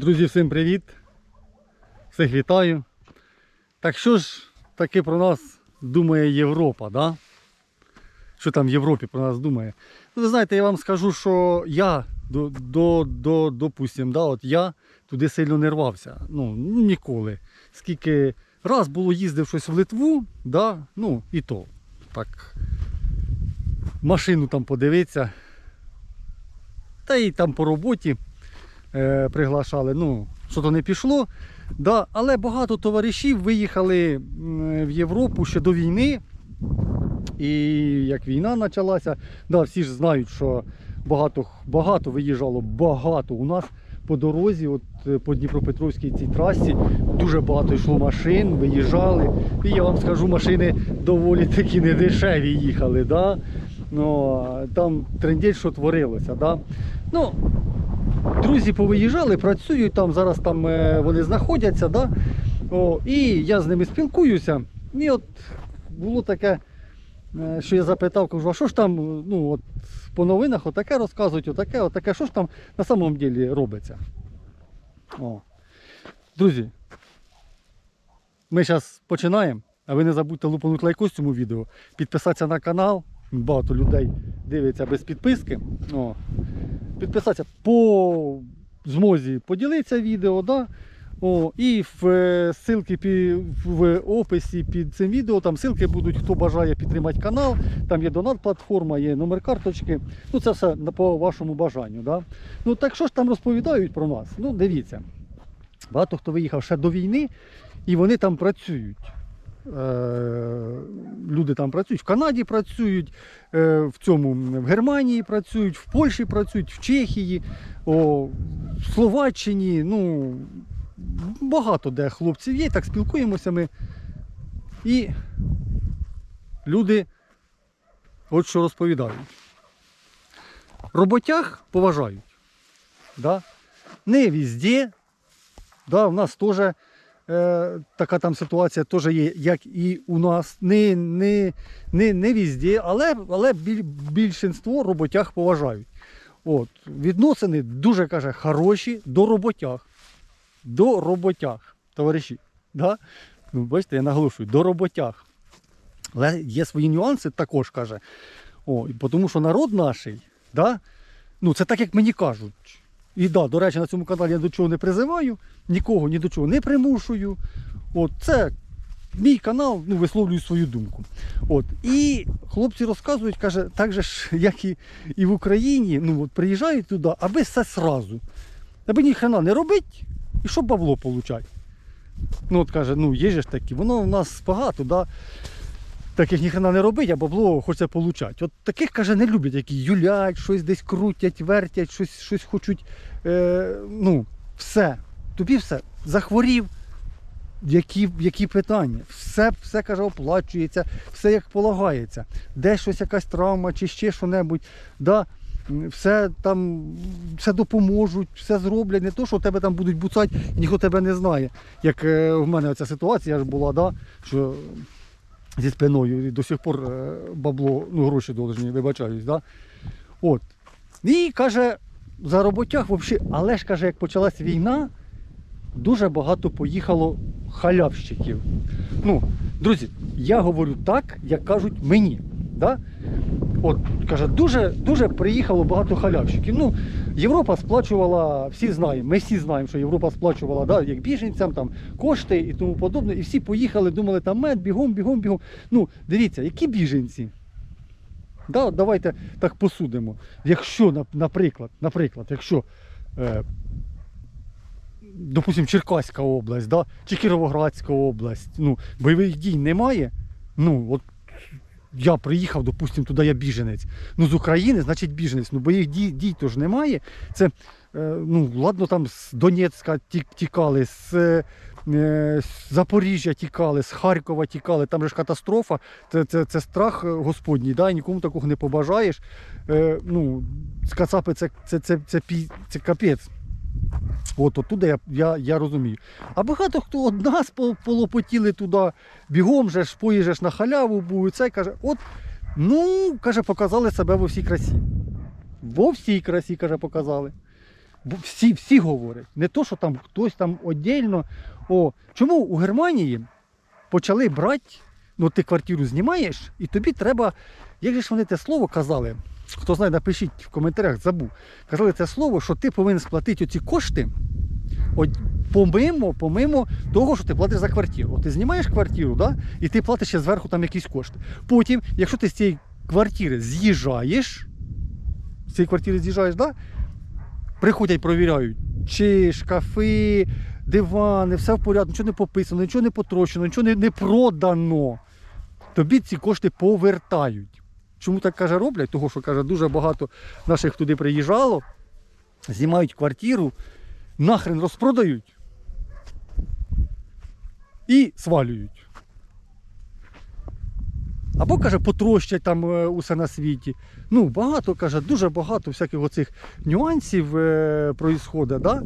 Друзі, всім привіт! Всіх вітаю. Так що ж таки про нас думає Європа, да? Що там в Європі про нас думає? Ну, ви знаєте, я вам скажу, що я до, до, до, допустим, да, от я туди сильно не рвався. Ну, ніколи. Скільки раз було їздив щось в Литву, да? ну і то. Так. Машину там подивитися. Та й там по роботі е, приглашали. Ну, що то не пішло. Да, але багато товаришів виїхали в Європу ще до війни. І як війна почалася, да, всі ж знають, що багато, багато виїжджало, багато у нас по дорозі, от е, по Дніпропетровській цій трасі, дуже багато йшло машин, виїжджали. І я вам скажу, машини доволі такі недешеві їхали. Да? Ну, там трендєть, що творилося. Да? Ну, друзі повиїжджали, працюють там, зараз там е, вони знаходяться. Да? О, і я з ними спілкуюся. І от було таке, е, що я запитав, кажу, а що ж там ну, от, по новинах отаке розказують, отаке, отаке, що ж там на самом ділі робиться. О. Друзі, ми зараз починаємо, а ви не забудьте лупанути лайкос цьому відео, підписатися на канал. Багато людей дивиться без підписки. О. Підписатися по змозі поділитися відео. Да? О, і в е, ссылки в описі під цим відео там ссылки будуть, хто бажає підтримати канал. Там є донат-платформа, є номер карточки. Ну це все по вашому бажанню. Да? Ну так що ж там розповідають про нас? Ну дивіться. Багато хто виїхав ще до війни, і вони там працюють. Е, люди там працюють, в Канаді працюють, е, в цьому в Германії працюють, в Польщі працюють, в Чехії, о, в Словаччині. Ну, багато де хлопців є, так спілкуємося ми. І люди от що розповідають. Роботяг поважають. Да? Не везде. Да, в нас теж е, така там ситуація теж є, як і у нас. Не, не, не, не везде, але, але більшинство роботяг поважають. От, відносини дуже каже, хороші до роботяг. До роботяг, товариші. Да? Ну, бачите, я наголошую, до роботяг. Але є свої нюанси також каже. О, тому що народ наш, да? ну, це так, як мені кажуть. І да, до речі, на цьому каналі я до чого не призиваю, нікого ні до чого не примушую. От, це мій канал, ну, висловлюю свою думку. От. І хлопці розказують, каже, так же ж, як і, і в Україні, ну, от, приїжджають туди, аби все сразу. Аби ні хрена не робить, і щоб бабло получати. Ну, от каже, ну є ж такі, воно у нас багато, да? Таких ніхрена не робить, а бабло хочеться получати. От таких, каже, не люблять, які юлять, щось десь крутять, вертять, щось, щось хочуть. Е, ну, все. Тобі все. Захворів. Які, які питання? Все, все каже, оплачується, все як полагається. Де щось якась травма чи ще що-небудь. Да? Все там все допоможуть, все зроблять. Не то, що тебе там будуть буцати, ніхто тебе не знає. Як е, в мене ця ситуація ж була, да? що зі спиною і до сих пор е, бабло, ну гроші должні, вибачаюсь. Да? От. І каже, за роботях взагалі, але ж каже, як почалась війна, дуже багато поїхало халявщиків. Ну, друзі, я говорю так, як кажуть мені. Да? От, каже, дуже, дуже приїхало багато халявщиків. Ну, Європа сплачувала, всі знаємо, ми всі знаємо, що Європа сплачувала да, як біженцям там, кошти і тому подобне. І всі поїхали, думали, там мед, бігом, бігом, бігом. Ну, дивіться, які біженці? Да, давайте так посудимо. Якщо, наприклад, наприклад, якщо, е, допустимо, Черкаська область, да, чи Кіровоградська область, ну, бойових дій немає, ну, от я приїхав, допустимо, туди я біженець. Ну, з України, значить біженець. Ну, бойових дій, дій то немає. Це, е, ну, ладно, там з Донецька тікали, з, е, з Запоріжжя тікали, з Харкова тікали, там же ж катастрофа, це, це, це страх е, Господній, да? нікому такого не побажаєш. Е, ну, Кацапи це, це, це, це, пі- це капець. От оттуда я, я, я розумію. А багато хто од нас полопотіли туди, бігом же ж поїжджеш на халяву, був, це каже, от, ну, каже, показали себе во всій красі. Во всій красі, каже, показали. всі, всі говорять. Не то, що там хтось там віддільно. О, чому у Германії почали брати, ну ти квартиру знімаєш, і тобі треба, як же ж вони те слово казали? Хто знає, напишіть в коментарях, забув. Казали це слово, що ти повинен сплатити оці кошти от, помимо, помимо того, що ти платиш за квартиру. От ти знімаєш квартиру, да? і ти платиш ще зверху там якісь кошти. Потім, якщо ти з цієї квартири з'їжджаєш, з цієї квартири з'їжджаєш, да? приходять, провіряють, чи шкафи, дивани, все в порядку, нічого не пописано, нічого не потрощено, нічого не, не продано. Тобі ці кошти повертають. Чому так каже роблять? Того, що каже, дуже багато наших туди приїжджало, знімають квартиру, нахрен розпродають і свалюють. Або, каже, потрощать там е, усе на світі. Ну, багато, каже, дуже багато всяких оцих нюансів е, проїсходить, да?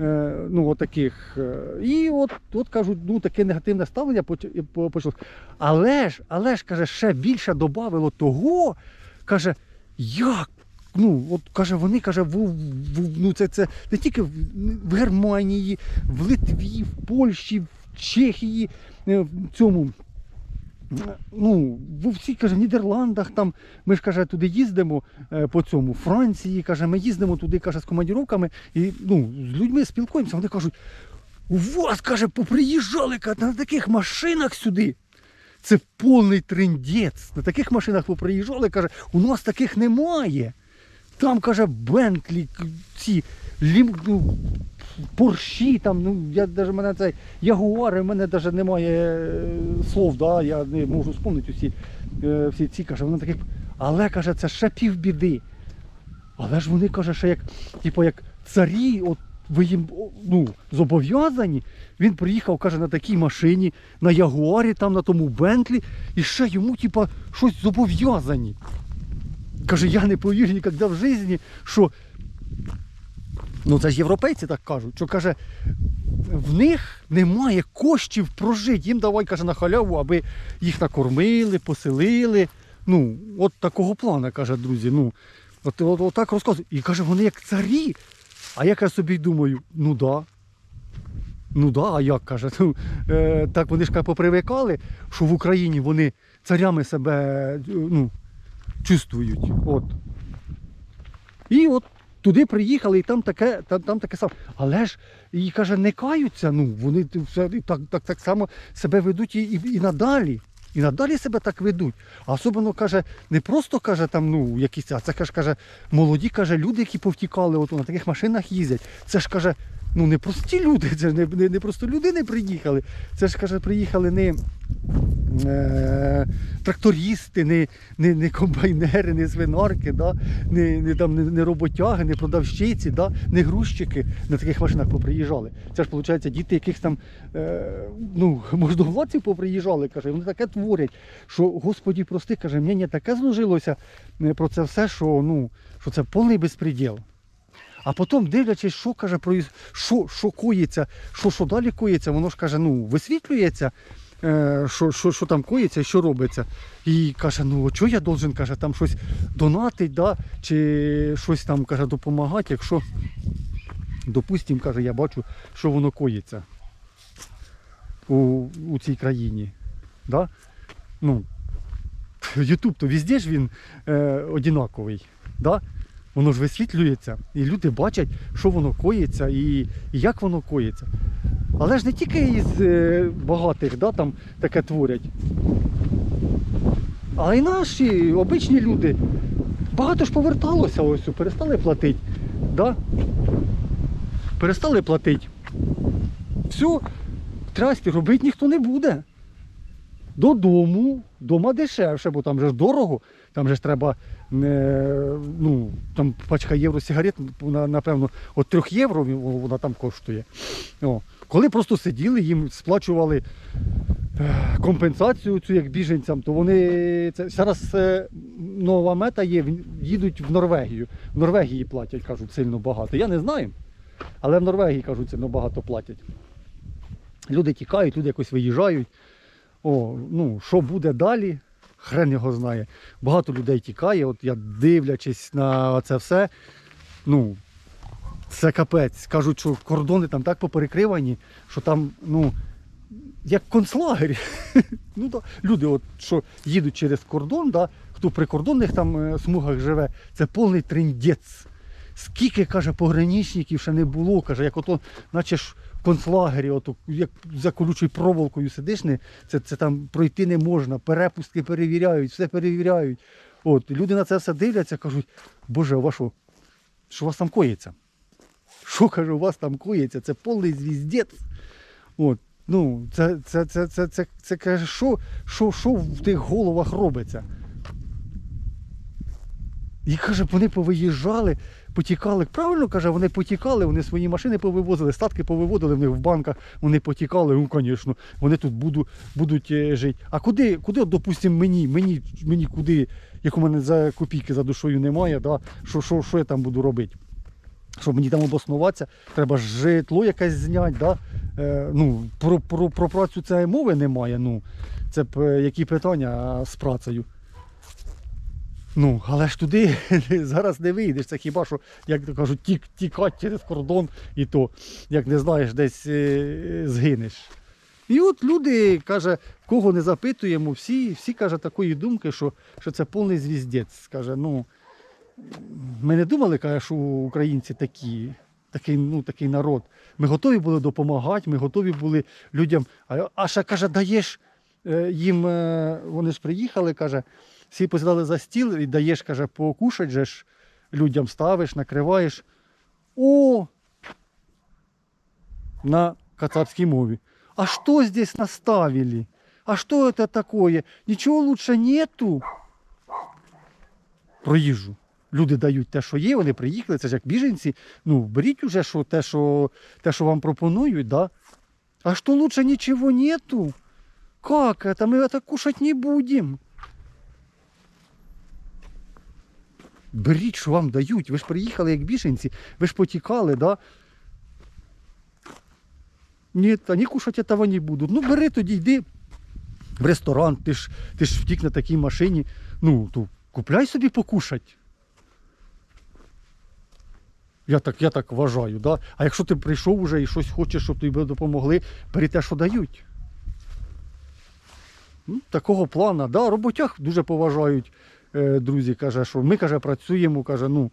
е, ну, отаких. Е, і от, от кажуть, ну, таке негативне ставлення поч- по- почалось. Але ж, але ж, каже, ще більше додавило того, каже, як? Ну, от каже, вони каже, в, в, ну, це, це не тільки в, в Германії, в Литві, в Польщі, в Чехії, е, в цьому. Ну, в всі, каже, в Нідерландах там, ми ж каже, туди їздимо е, по цьому, Франції, каже, ми їздимо туди, каже, з командіровками і ну, з людьми спілкуємося. Вони кажуть, у вас, каже, поприїжджали каже, на таких машинах сюди. Це повний трендець. На таких машинах поприїжджали, каже, у нас таких немає. Там, каже, Бентлі, ці лім, ну, Порші, там, ну, я даже мене цей Ягуари, в мене навіть немає е, слов, да, я не можу вспомнити всі, е, всі ці, каже, вони таких. Але каже, це ще півбіди. Але ж вони каже, що як, типу, як царі, от ви їм ну, зобов'язані. Він приїхав, каже, на такій машині, на Ягуарі, там, на тому Бентлі, і ще йому, типу, щось зобов'язані. Каже, я не повірю ніколи в житті, що. Ну, це ж європейці так кажуть, що каже, в них немає коштів прожити. Їм давай, каже, на халяву, аби їх накормили, поселили. Ну, от такого плану, каже, друзі. Ну, от, от, от так розказують. І каже, вони як царі. А я каже, собі думаю, ну да. Ну да, а як каже? Ну, е, так вони ж каже, попривикали, що в Україні вони царями себе е, ну, чувствують. От. І от туди приїхали, і там таке, там, там таке саме. Але ж і каже, не каються. Ну, вони все так, так, так само себе ведуть і, і, і надалі. І надалі себе так ведуть. А особливо каже, не просто каже там, ну, якісь, а це каже, каже, молоді каже, люди, які повтікали, от на таких машинах їздять. Це ж каже, ну не прості люди, це ж не, не, не просто людини приїхали. Це ж каже, приїхали не е, трактористи, не, не, не комбайнери, не свинарки, да? не, не, там, не, не роботяги, не продавщиці, да? не грузчики на таких машинах поприїжджали. Це ж виходить, діти якихось там е, ну, можновладців поприїжджали, каже, вони таке творять, що Господі прости, каже, мені таке зложилося е, про це все, що, ну, що це повний безпреділ. А потім, дивлячись, що каже що, що коїться, що, що далі коїться, воно ж каже, ну, висвітлюється, що, що, що там коїться, що робиться. І каже, ну що я должен каже, там щось донатить, да? чи щось там каже, допомагати, якщо, допустим, каже, я бачу, що воно коїться у, у цій країні. Да? Ну, Ютуб то везде ж він е, одинаковий. Да? Воно ж висвітлюється, і люди бачать, що воно коїться і, і як воно коїться. Але ж не тільки із е, багатих да, там таке творять. А й наші обичні люди. Багато ж поверталося ось, перестали платити. Да? Перестали платити. Все, трасті робити ніхто не буде. Додому, дома дешевше, бо там же ж дорого, там же ж треба, ну, там пачка євро сигарет, напевно, от 3 євро вона там коштує. О. Коли просто сиділи, їм сплачували е, компенсацію цю як біженцям, то вони це зараз е, нова мета є, їдуть в Норвегію. В Норвегії платять, кажуть, сильно багато. Я не знаю, але в Норвегії кажуть, сильно багато платять. Люди тікають, люди якось виїжджають. О, ну, що буде далі, хрен його знає. Багато людей тікає, от я дивлячись на це все. Ну, Це капець. Кажуть, що кордони там так поперекривані, що там, ну, як концлагері. ну, да. Люди, от, що їдуть через кордон, да, хто в прикордонних там е, смугах живе, це повний триндець. Скільки, каже, пограничників ще не було, каже, як ото, наче ж концлагері, ото, як за колючою проволокою сидиш, не, це, це там пройти не можна, перепустки перевіряють, все перевіряють. От, люди на це все дивляться, кажуть, Боже, а у що, що у вас там коїться? Що каже, у вас там коїться? Це повний звіздець. От, ну, це, це, це, це, це, це, каже, що, що, що в тих головах робиться? І каже, вони повиїжджали, потікали. Правильно каже, вони потікали, вони свої машини повивозили, статки повиводили в них в банках, вони потікали, ну, звісно, вони тут буду, будуть е, жити. А куди, куди, допустимо, мені, мені, мені куди, як у мене за копійки за душою немає, да? що, що, що я там буду робити? Щоб мені там обоснуватися, треба житло якесь зняти. Да? Е, ну, про, про, про працю цієї мови немає. Ну, це б е, які питання з працею. Ну, але ж туди зараз не вийдеш. Це хіба що, як то кажуть, тік, тікати через кордон і то, як не знаєш, десь е, згинеш. І от люди, каже, кого не запитуємо, всі, всі каже, такої думки, що, що це повний звіздець. Каже, ну, ми не думали, каже, що українці такі, такий, ну, такий народ. Ми готові були допомагати, ми готові були людям. А, а ще каже, даєш е, їм, е, вони ж приїхали, каже, всі посідали за стіл і даєш, каже, покушать же ж людям ставиш, накриваєш. О! На кацапській мові. А что здесь наставили? А что это такое? Ничего лучше нету. Про їжу. Люди дають те, що є, вони приїхали, це ж як біженці. Ну, беріть уже що, те, що, те, що вам пропонують, да? А что лучше ничего нету? Как это? Мы это кушать не будем. Беріть, що вам дають. Ви ж приїхали як біженці, ви ж потікали, да? Ні, вони кушати этого не будуть. Ну бери тоді, йди в ресторан, ти ж, ти ж втік на такій машині. Ну, то купляй собі покушать. Я так, я так вважаю, да? А якщо ти прийшов уже і щось хочеш, щоб тобі допомогли, бери те, що дають. Ну, такого плана. Да, роботяг дуже поважають друзі. Каже, що ми каже, працюємо, каже, ну,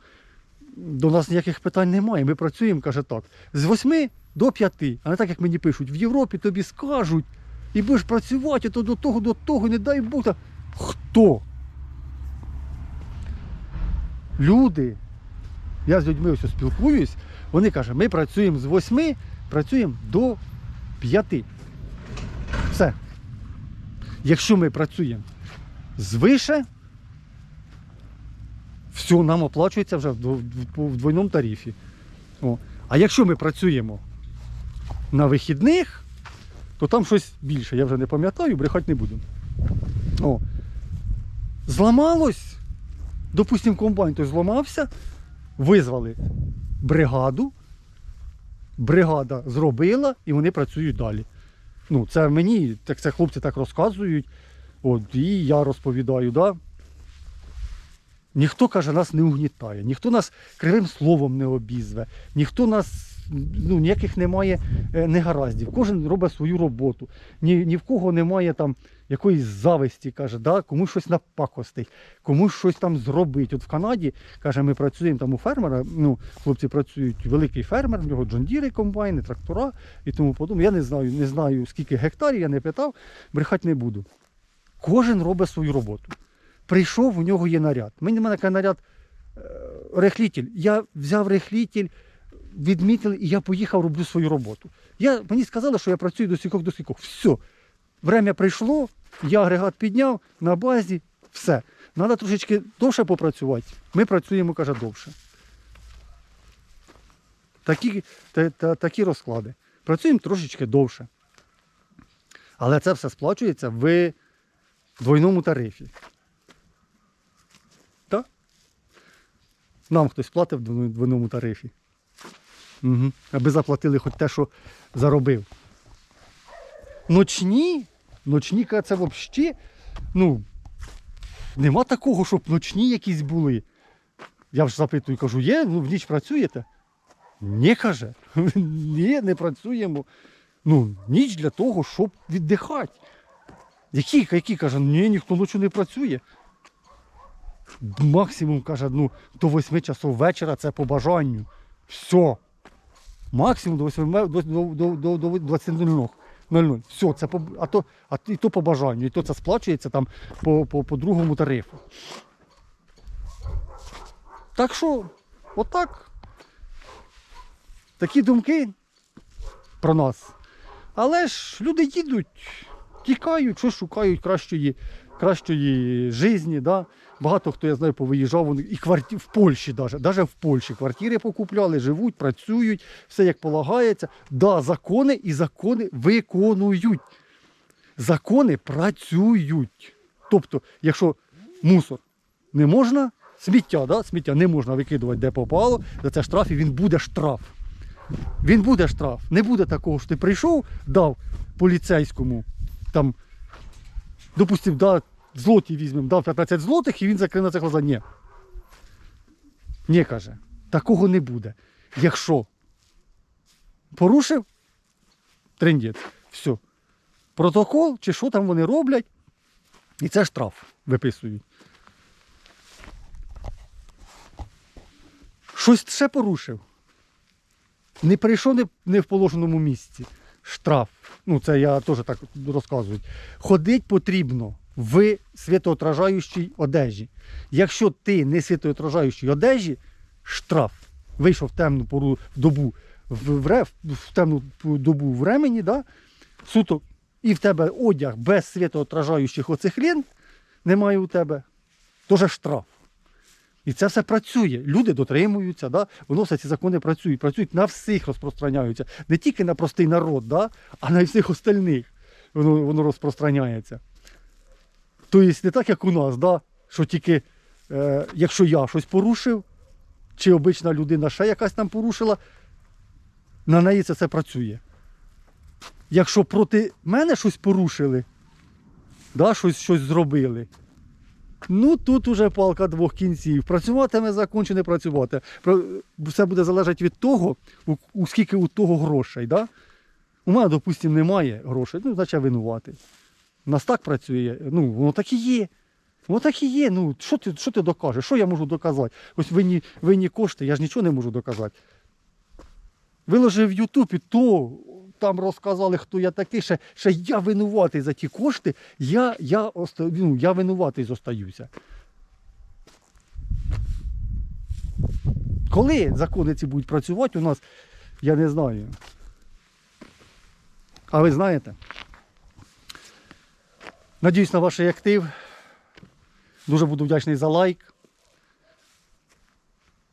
до нас ніяких питань немає. Ми працюємо, каже так. З 8 до 5. А не так, як мені пишуть, в Європі тобі скажуть, і будеш працювати то до того, до того, не дай Бог. Та... Хто? Люди, я з людьми ось спілкуюсь, вони кажуть, ми працюємо з 8, працюємо до 5. Все. Якщо ми працюємо звише, все нам оплачується вже в дво- в- в двойному тарифі. О. А якщо ми працюємо на вихідних, то там щось більше. Я вже не пам'ятаю, брехати не буду. О. Зламалось, допустимо, комбайн той зламався, визвали бригаду, бригада зробила і вони працюють далі. Ну, це мені, так це хлопці так розказують. От, і я розповідаю, да? Ніхто, каже, нас не угнітає, ніхто нас кривим словом не обізве, ніхто нас, ну, ніяких немає е, негараздів. Кожен робить свою роботу. Ні, ні в кого немає там якоїсь зависті, каже, да? комусь щось напакостить, комусь щось там зробить. От в Канаді, каже, ми працюємо там у фермера, ну, хлопці працюють, великий фермер, в нього джондіри, комбайни, трактора і тому подобне. Я не знаю, не знаю, скільки гектарів, я не питав, брехати не буду. Кожен робить свою роботу. Прийшов, у нього є наряд. Мені мене такий наряд е, рехлітель. Я взяв рехлітель, відмітили, і я поїхав, роблю свою роботу. Я, мені сказали, що я працюю до скількох до скількох. Все. Время прийшло, я агрегат підняв на базі, все. Треба трошечки довше попрацювати. Ми працюємо, каже, довше. Такі, та, та, такі розклади. Працюємо трошечки довше. Але це все сплачується в двойному тарифі. Нам хтось платив в двойному тарифі. Угу. Аби заплатили хоч те, що заробив. Ночні, ночні ка, це взагалі, ну, нема такого, щоб ночні якісь були. Я ж запитую, кажу, є, ну в ніч працюєте? Ні, каже. Ні, не працюємо. Ну, ніч для того, щоб віддихати. Які, які каже, ні, ніхто ночі не працює. Максимум каже, ну, до 8 часов вечора це по бажанню. Все. Максимум до 8 до, до, до, до, до 20.00. 00. Все, це по, а, то, а і то по бажанню, і то це сплачується там по, по, по другому тарифу. Так що, отак. Такі думки про нас. Але ж люди їдуть, тікають, що шукають кращої, кращої житті. Да? Багато хто я знаю, повиїжджав і кварті... в Польщі, навіть, навіть в Польщі квартири покупляли, живуть, працюють, все як полагається. Да, закони і закони виконують. Закони працюють. Тобто, якщо мусор не можна, сміття, да? сміття не можна викидувати де попало, за це штраф і він буде штраф. Він буде штраф. Не буде такого, що ти прийшов, дав поліцейському, там, допустим, да, злоті візьмемо, дав 15 злотих і він закрив на це глаза. Ні. Ні, каже, такого не буде. Якщо порушив, трендець, все. Протокол чи що там вони роблять, і це штраф виписують. Щось ще порушив. Не прийшов не, не в положеному місці. Штраф. Ну, це я теж так розказую. Ходить потрібно в світоотражаючій одежі. Якщо ти не світоотражаючій одежі, штраф. Вийшов в темну пору в добу в, в, в темну добу в ремені, да? суток, і в тебе одяг без світоотражаючих оцих лент немає у тебе, теж штраф. І це все працює. Люди дотримуються, да? воно все ці закони працюють, працюють на всіх розпространяються. Не тільки на простий народ, да? а на всіх остальних воно, воно розпространяється. Тобто не так, як у нас, да? що тільки е, якщо я щось порушив, чи обична людина ще якась там порушила, на неї це все працює. Якщо проти мене щось порушили, да, щось, щось зробили, Ну тут уже палка двох кінців. Працюватиме закон чи не працювати. Все буде залежати від того, у, скільки у того грошей. Да? У мене, допустимо, немає грошей, ну, значить я винуватий. Нас так працює, ну, воно так і є. Воно так і є. Ну, що ти, що ти докажеш? Що я можу доказати? Ось винні, винні кошти, я ж нічого не можу доказати. Виложив в Ютуб і то там розказали, хто я такий, ще, ще я винуватий за ті кошти, я, я, оста- ну, я винуватий зостаюся. Коли закони ці будуть працювати у нас, я не знаю. А ви знаєте? Надіюсь на ваш актив. Дуже буду вдячний за лайк,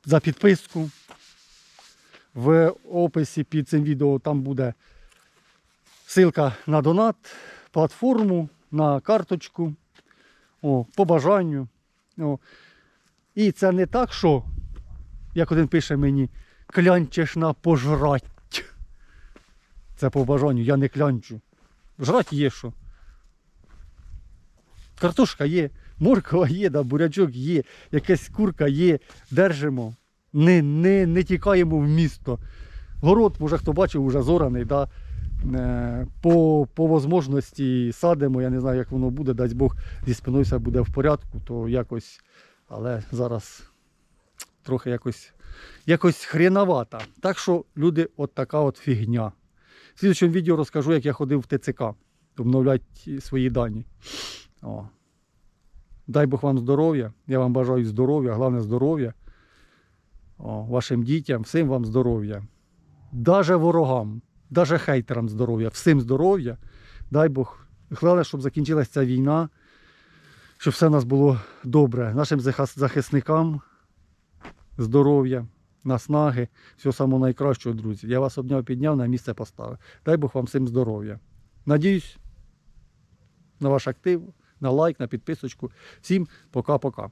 за підписку. В описі під цим відео там буде ссылка на донат, платформу, на карточку, о, по бажанню. О. І це не так, що, як один пише мені, клянчеш на пожрать. Це по бажанню, я не клянчу. Жрать є що. Картошка є, морква є, да, бурячок є, якась курка є, держимо. Не, не, не тікаємо в місто. Город, може хто бачив, вже зораний, да? е, по, по можливості садимо, я не знаю, як воно буде, дасть Бог зі спиною все буде в порядку, то якось, але зараз трохи якось, якось хріновато. Так що, люди, от така от фігня. В слідчому відео розкажу, як я ходив в ТЦК, обновляти свої дані. О. Дай Бог вам здоров'я. Я вам бажаю здоров'я, головне здоров'я. Вашим дітям, всім вам здоров'я. Даже ворогам, даже хейтерам здоров'я, всім здоров'я. Дай Бог. Головне, щоб закінчилася ця війна, щоб все у нас було добре. Нашим захисникам здоров'я, наснаги, всього самого найкращого, друзі. Я вас обняв, підняв, на місце поставив. Дай Бог вам всім здоров'я. Надіюсь на ваш актив, на лайк, на підписочку. Всім пока-пока.